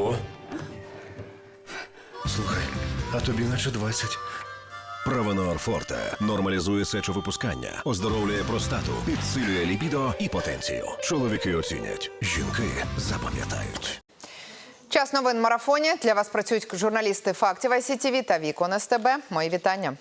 Ого. Слухай, а тобі наче 20. Правонор Форте нормалізує сечовипускання, оздоровлює простату, підсилює лібідо і потенцію. Чоловіки оцінять, жінки запам'ятають. Час новин марафоні. Для вас працюють журналісти фактів ICTV та Вікон СТБ. Мої вітання.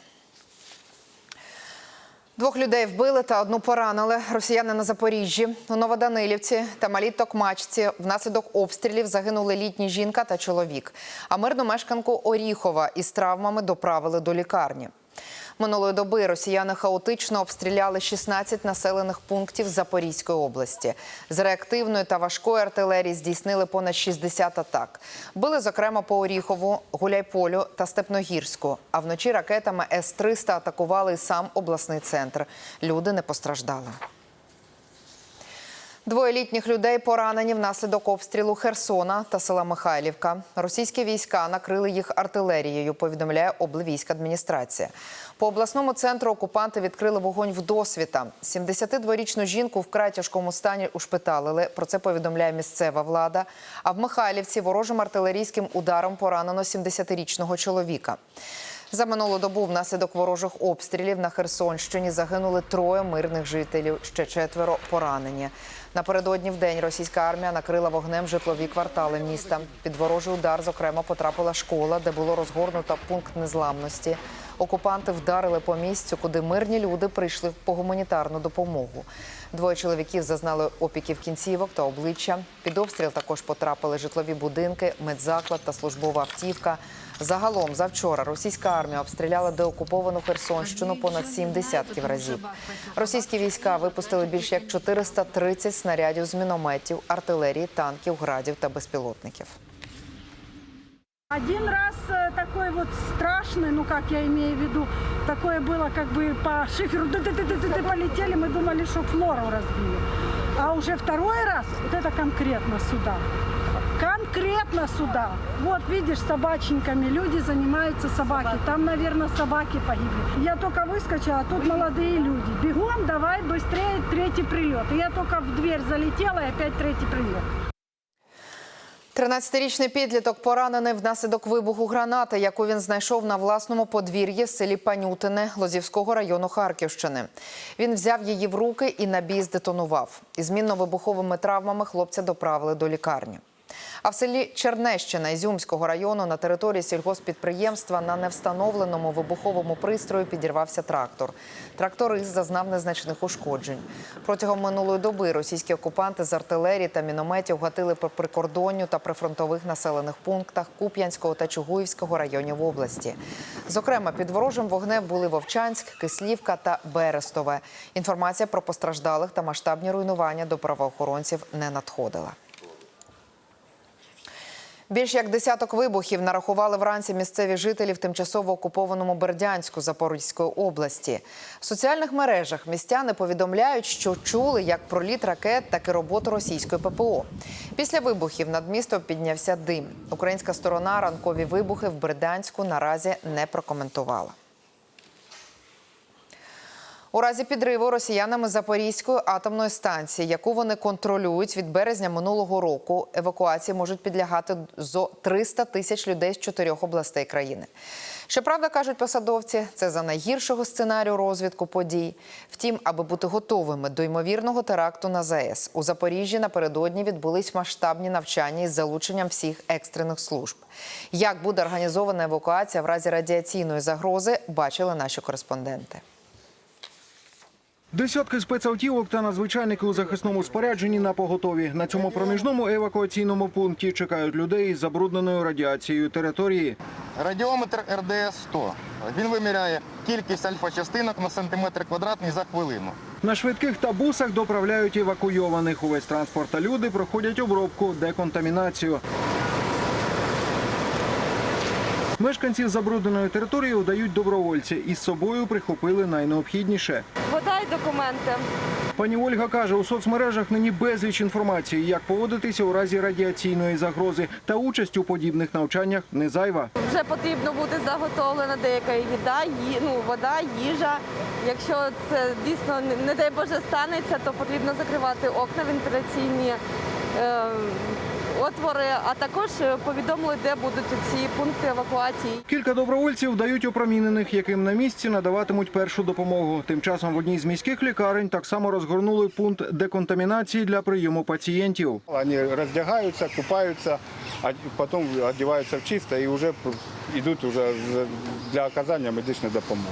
Двох людей вбили та одну поранили. Росіяни на Запоріжжі, у Новоданилівці та Малій Токмачці внаслідок обстрілів загинули літні жінка та чоловік. А мирну мешканку Оріхова із травмами доправили до лікарні. Минулої доби росіяни хаотично обстріляли 16 населених пунктів Запорізької області. З реактивної та важкої артилерії здійснили понад 60 атак. Били, зокрема, по Оріхову, Гуляйполю та Степногірську. А вночі ракетами С-300 атакували і сам обласний центр. Люди не постраждали. Двоє літніх людей поранені внаслідок обстрілу Херсона та села Михайлівка. Російські війська накрили їх артилерією, повідомляє облвійська адміністрація. По обласному центру окупанти відкрили вогонь в досвіта. 72-річну жінку вкрай тяжкому стані ушпиталили. Про це повідомляє місцева влада. А в Михайлівці ворожим артилерійським ударом поранено 70-річного чоловіка. За минулу добу внаслідок ворожих обстрілів на Херсонщині загинули троє мирних жителів, ще четверо поранені. Напередодні в день російська армія накрила вогнем житлові квартали міста. Під ворожий удар, зокрема, потрапила школа, де було розгорнуто пункт незламності. Окупанти вдарили по місцю, куди мирні люди прийшли по гуманітарну допомогу. Двоє чоловіків зазнали опіків кінцівок та обличчя. Під обстріл також потрапили житлові будинки, медзаклад та службова автівка. Загалом завчора російська армія обстріляла деокуповану Херсонщину понад сім десятків разів. Російські війська випустили більш як 430 снарядів з мінометів, артилерії, танків, градів та безпілотників. Один раз э, такой вот страшный, ну как я имею в виду, такое было как бы по шиферу, ды -ды -ды -ды -ды, полетели, мы думали, что флору разбили. А уже второй раз, вот это конкретно сюда. Конкретно сюда. Вот видишь, собаченьками люди занимаются собаки. Там, наверное, собаки погибли. Я только выскочила, а тут молодые люди. Бегом, давай быстрее, третий прилет. И я только в дверь залетела, и опять третий прилет. 13-річний підліток поранений внаслідок вибуху гранати, яку він знайшов на власному подвір'ї в селі Панютине Лозівського району Харківщини. Він взяв її в руки і на бій здетонував. Із мінно-вибуховими травмами хлопця доправили до лікарні. А в селі Чернещина Ізюмського району на території сільгоспідприємства на невстановленому вибуховому пристрої підірвався трактор. Тракторист зазнав незначних ушкоджень. Протягом минулої доби російські окупанти з артилерії та мінометів гатили по прикордонню та прифронтових населених пунктах Куп'янського та Чугуївського районів області. Зокрема, під ворожим вогнем були Вовчанськ, Кислівка та Берестове. Інформація про постраждалих та масштабні руйнування до правоохоронців не надходила. Більш як десяток вибухів нарахували вранці місцеві жителі в тимчасово окупованому Бердянську Запорізької області. В соціальних мережах містяни повідомляють, що чули як проліт ракет, так і роботу російської ППО. Після вибухів над містом піднявся дим. Українська сторона ранкові вибухи в Бердянську наразі не прокоментувала. У разі підриву росіянами Запорізької атомної станції, яку вони контролюють від березня минулого року, евакуації можуть підлягати зо 300 тисяч людей з чотирьох областей країни. Щоправда, кажуть посадовці, це за найгіршого сценарію розвитку подій. Втім, аби бути готовими до ймовірного теракту на ЗАЕС, у Запоріжжі напередодні відбулись масштабні навчання із залученням всіх екстрених служб. Як буде організована евакуація в разі радіаційної загрози, бачили наші кореспонденти. Десятки спецавтівок та надзвичайники у захисному спорядженні на поготові. На цьому проміжному евакуаційному пункті чекають людей із забрудненою радіацією території. Радіометр РДС-100. Він виміряє кількість альфа-частинок на сантиметр квадратний за хвилину. На швидких та бусах доправляють евакуйованих. Увесь транспорт та люди проходять обробку, деконтамінацію. Мешканців забрудненої території удають добровольці. Із собою прихопили найнеобхідніше. Вода і документи. Пані Ольга каже, у соцмережах нині безліч інформації, як поводитися у разі радіаційної загрози, та участь у подібних навчаннях не зайва. Вже потрібно бути заготовлена деяка їда, ї- ну, вода, їжа. Якщо це дійсно не- не дай Боже станеться, то потрібно закривати окна вентиляційні. Е, отвори, а також е, повідомили, де будуть ці пункти евакуації. Кілька добровольців дають опромінених, яким на місці надаватимуть першу допомогу. Тим часом в одній з міських лікарень так само розгорнули пункт деконтамінації для прийому пацієнтів. Вони роздягаються, купаються, а потом одягаються в чисто і уже идут уже для оказания медичної допомоги.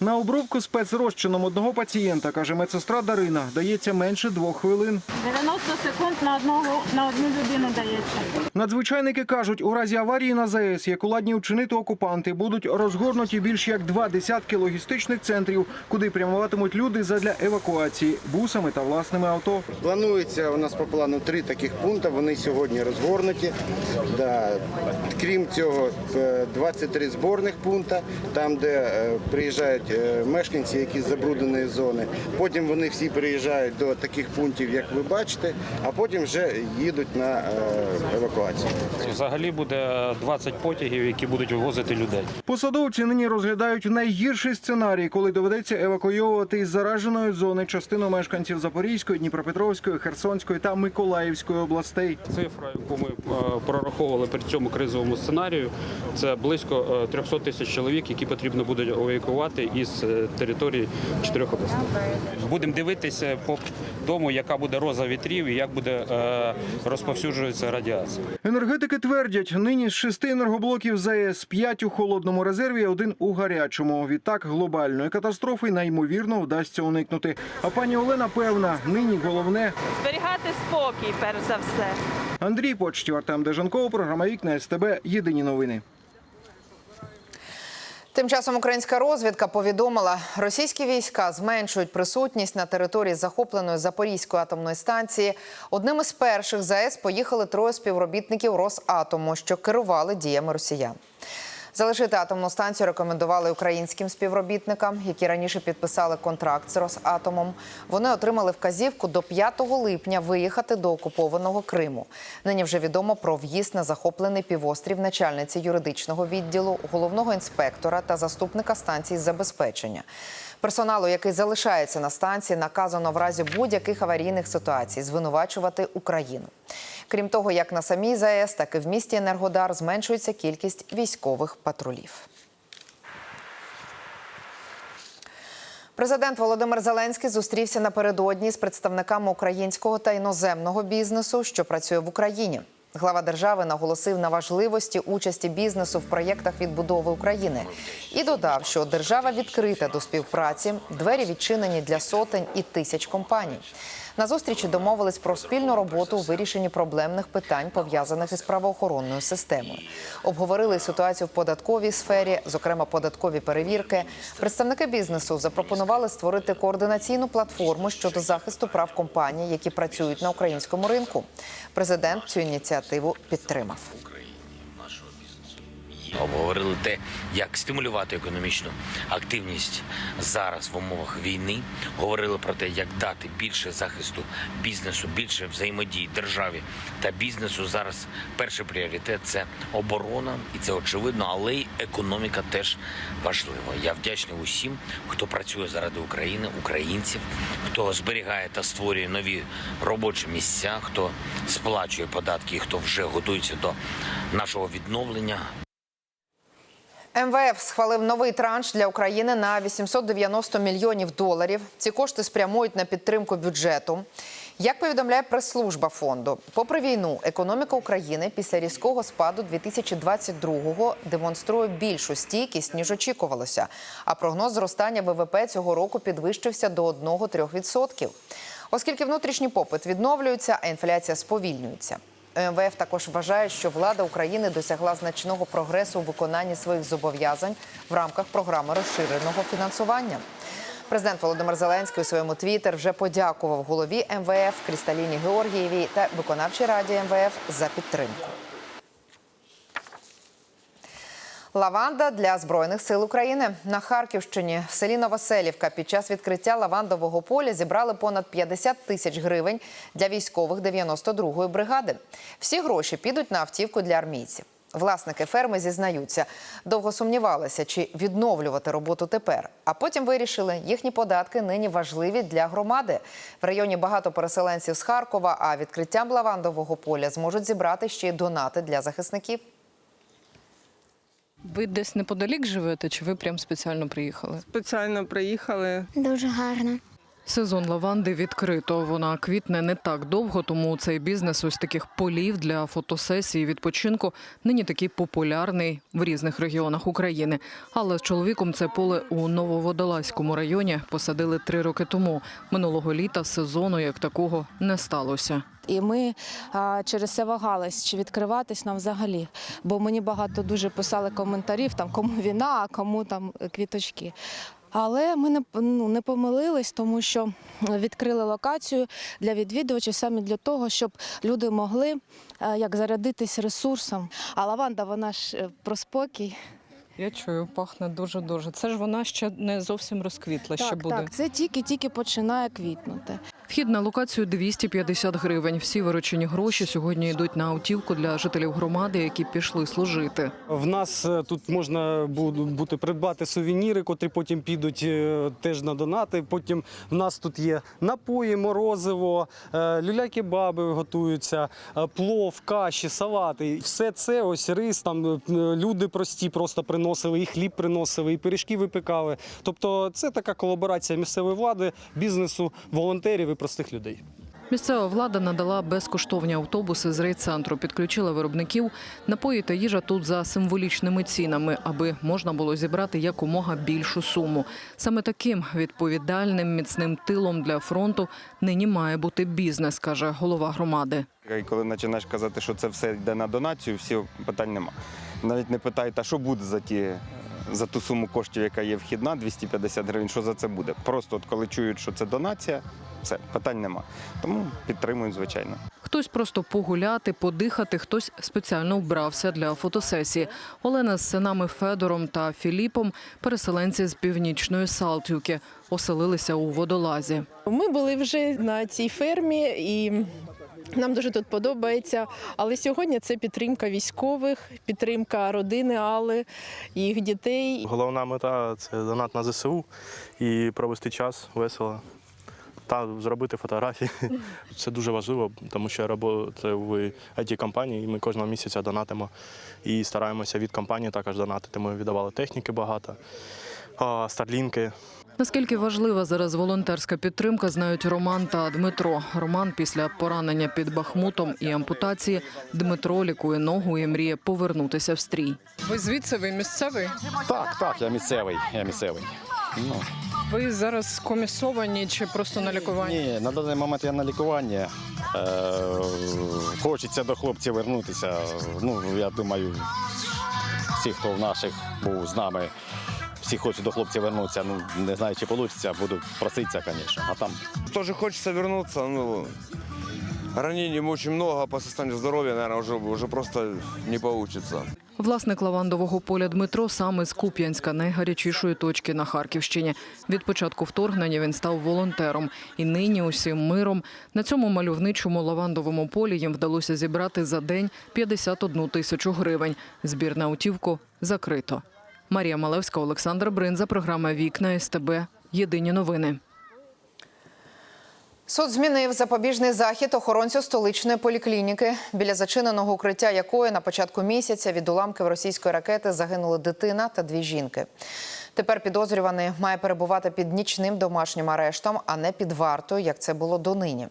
На обробку спецрозчином одного пацієнта, каже медсестра Дарина, дається менше двох хвилин. 90 секунд на одного на одну людину дається. Надзвичайники кажуть, у разі аварії на ЗАЕС, яку ладні вчинити окупанти, будуть розгорнуті більш як два десятки логістичних центрів, куди прямуватимуть люди задля евакуації бусами та власними авто. Планується у нас по плану три таких пункти. Вони сьогодні розгорнуті. Да. Крім цього, е, 23 зборних пункти, там, де е, приїжджають е, мешканці, які з забрудненої зони. Потім вони всі приїжджають до таких пунктів, як ви бачите, а потім вже їдуть на е, евакуацію. Взагалі буде 20 потягів, які будуть вивозити людей. Посадовці нині розглядають найгірший сценарій, коли доведеться евакуйовувати із зараженої зони частину мешканців Запорізької, Дніпропетровської, Херсонської та Миколаївської областей. Цифра, яку ми прораховували при цьому кризовому сценарію, це близько е, 300 тисяч чоловік, які потрібно буде евакуювати із е, території чотирьох областей. Будемо дивитися по тому, яка буде роза вітрів і як буде е, розповсюджуватися радіація. Енергетики твердять, нині з шести енергоблоків ЗАЕС п'ять у холодному резерві, один у гарячому. Відтак глобальної катастрофи наймовірно вдасться уникнути. А пані Олена певна, нині головне Зберігати спокій, перш за все. Андрій Почтів, Артем Дежанков, програма Вікна СТБ. Єдині новини. Тим часом українська розвідка повідомила, російські війська зменшують присутність на території захопленої Запорізької атомної станції. Одним із перших ЗАЕС поїхали троє співробітників Росатому, що керували діями росіян. Залишити атомну станцію рекомендували українським співробітникам, які раніше підписали контракт з Росатомом. Вони отримали вказівку до 5 липня виїхати до окупованого Криму. Нині вже відомо про в'їзд на захоплений півострів начальниці юридичного відділу, головного інспектора та заступника станції забезпечення. Персоналу, який залишається на станції, наказано в разі будь-яких аварійних ситуацій звинувачувати Україну. Крім того, як на самій ЗАЕС, так і в місті Енергодар зменшується кількість військових патрулів. Президент Володимир Зеленський зустрівся напередодні з представниками українського та іноземного бізнесу, що працює в Україні. Глава держави наголосив на важливості участі бізнесу в проєктах відбудови України і додав, що держава відкрита до співпраці, двері відчинені для сотень і тисяч компаній. На зустрічі домовились про спільну роботу у вирішенні проблемних питань, пов'язаних із правоохоронною системою. Обговорили ситуацію в податковій сфері, зокрема податкові перевірки. Представники бізнесу запропонували створити координаційну платформу щодо захисту прав компаній, які працюють на українському ринку. Президент цю ініціативу підтримав. Обговорили те, як стимулювати економічну активність зараз в умовах війни. Говорили про те, як дати більше захисту бізнесу, більше взаємодії державі та бізнесу. Зараз перший пріоритет це оборона, і це очевидно, але й економіка теж важлива. Я вдячний усім, хто працює заради України, українців, хто зберігає та створює нові робочі місця, хто сплачує податки, і хто вже готується до нашого відновлення. МВФ схвалив новий транш для України на 890 мільйонів доларів. Ці кошти спрямують на підтримку бюджету. Як повідомляє прес-служба фонду, попри війну, економіка України після різкого спаду 2022-го демонструє більшу стійкість ніж очікувалося. А прогноз зростання ВВП цього року підвищився до 1-3%. Оскільки внутрішній попит відновлюється, а інфляція сповільнюється. МВФ також вважає, що влада України досягла значного прогресу у виконанні своїх зобов'язань в рамках програми розширеного фінансування. Президент Володимир Зеленський у своєму твіттер вже подякував голові МВФ Крісталіні Георгієвій та виконавчій раді МВФ за підтримку. Лаванда для збройних сил України на Харківщині в селі Новоселівка під час відкриття лавандового поля зібрали понад 50 тисяч гривень для військових 92-ї бригади. Всі гроші підуть на автівку для армійців. Власники ферми зізнаються, довго сумнівалися, чи відновлювати роботу тепер. А потім вирішили, їхні податки нині важливі для громади. В районі багато переселенців з Харкова, а відкриттям лавандового поля зможуть зібрати ще й донати для захисників. Ви десь неподалік живете, чи ви прям спеціально приїхали? Спеціально приїхали. Дуже гарно. Сезон лаванди відкрито. Вона квітне не так довго, тому цей бізнес ось таких полів для фотосесії відпочинку нині такий популярний в різних регіонах України. Але з чоловіком це поле у Нововодолазькому районі посадили три роки тому. Минулого літа сезону як такого не сталося. І ми а, через це вагались, чи відкриватись нам взагалі. Бо мені багато дуже писали коментарів, там кому війна, а кому там квіточки. Але ми не, ну, не помилились, тому що відкрили локацію для відвідувачів саме для того, щоб люди могли е, як зарядитись ресурсом. А лаванда, вона ж е, про спокій. Я чую, пахне дуже дуже. Це ж вона ще не зовсім розквітла. ще буде. так, це тільки-тільки починає квітнути. Вхід на локацію 250 гривень. Всі виручені гроші сьогодні йдуть на автівку для жителів громади, які пішли служити. В нас е, тут можна бу- бути придбати сувеніри, котрі потім підуть е, теж на донати. Потім в нас тут є напої, морозиво, е, люля-кебаби готуються, е, плов, каші, салати. Все це ось рис. Там люди прості просто приносили, і хліб приносили, і пиріжки випікали. Тобто, це така колаборація місцевої влади, бізнесу, волонтерів простих людей. Місцева влада надала безкоштовні автобуси з райцентру, підключила виробників. Напої та їжа тут за символічними цінами, аби можна було зібрати якомога більшу суму. Саме таким відповідальним міцним тилом для фронту нині має бути бізнес, каже голова громади. І коли починаєш казати, що це все йде на донацію, всі питань нема. Навіть не питають, а що буде за ті. За ту суму коштів, яка є вхідна, 250 гривень, що за це буде? Просто от коли чують, що це донація, все, питань нема. Тому підтримують, звичайно. Хтось просто погуляти, подихати, хтось спеціально вбрався для фотосесії. Олена з синами Федором та Філіпом, переселенці з північної Салтівки, оселилися у водолазі. Ми були вже на цій фермі і. Нам дуже тут подобається, але сьогодні це підтримка військових, підтримка родини Алли, їх дітей. Головна мета це донат на ЗСУ і провести час весело та зробити фотографії. Це дуже важливо, тому що я працюю в it компанії і ми кожного місяця донатимо і стараємося від компанії також донатити. Ми віддавали техніки багато, старлінки. Наскільки важлива зараз волонтерська підтримка, знають Роман та Дмитро. Роман після поранення під Бахмутом і ампутації Дмитро лікує ногу і мріє повернутися в стрій. Ви звідси ви місцевий? Так, так, я місцевий. Я місцевий. Ну, Ви зараз комісовані чи просто на лікуванні? ні, на даний момент я на лікуванні. Е, хочеться до хлопців вернутися. Ну, я думаю, всі, хто в наших був з нами, всі хочуть до хлопців вернутися. Ну, не знаю, чи вийде, буду проситися, звісно. А там Тоже хочется вернуться, ну, ранений очень много, по состоянию здоровья, наверное, уже, уже просто не получится. Власник лавандового поля Дмитро саме з Куп'янська, найгарячішої точки на Харківщині. Від початку вторгнення він став волонтером. І нині усім миром на цьому мальовничому лавандовому полі їм вдалося зібрати за день 51 тисячу гривень. Збір на автівку закрито. Марія Малевська, Олександр Бринза, програма Вікна СТБ. Єдині новини. Суд змінив запобіжний захід охоронцю столичної поліклініки, біля зачиненого укриття якої на початку місяця від уламків російської ракети загинули дитина та дві жінки. Тепер підозрюваний має перебувати під нічним домашнім арештом, а не під вартою, як це було донині.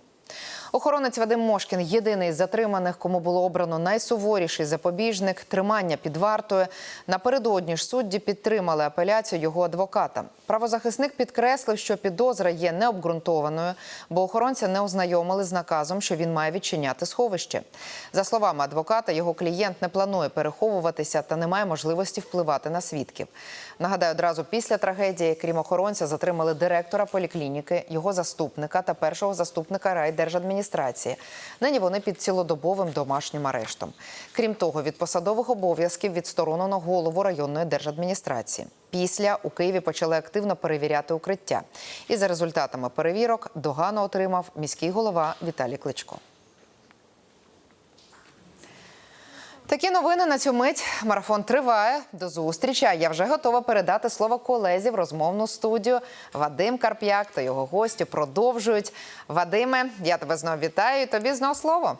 Охоронець Вадим Мошкін єдиний з затриманих, кому було обрано найсуворіший запобіжник тримання під вартою. Напередодні ж судді підтримали апеляцію його адвоката. Правозахисник підкреслив, що підозра є необґрунтованою, бо охоронця не ознайомили з наказом, що він має відчиняти сховище. За словами адвоката, його клієнт не планує переховуватися та не має можливості впливати на свідків. Нагадаю, одразу після трагедії, крім охоронця, затримали директора поліклініки, його заступника та першого заступника райдержадміністрації. Нині вони під цілодобовим домашнім арештом. Крім того, від посадових обов'язків відсторонено голову районної держадміністрації. Після у Києві почали активно перевіряти укриття. І за результатами перевірок догану отримав міський голова Віталій Кличко. Такі новини на цю мить. Марафон триває. До зустрічі. А я вже готова передати слово колезі в розмовну студію. Вадим Карп'як та його гості продовжують. Вадиме, я тебе знов вітаю. і Тобі знов слово.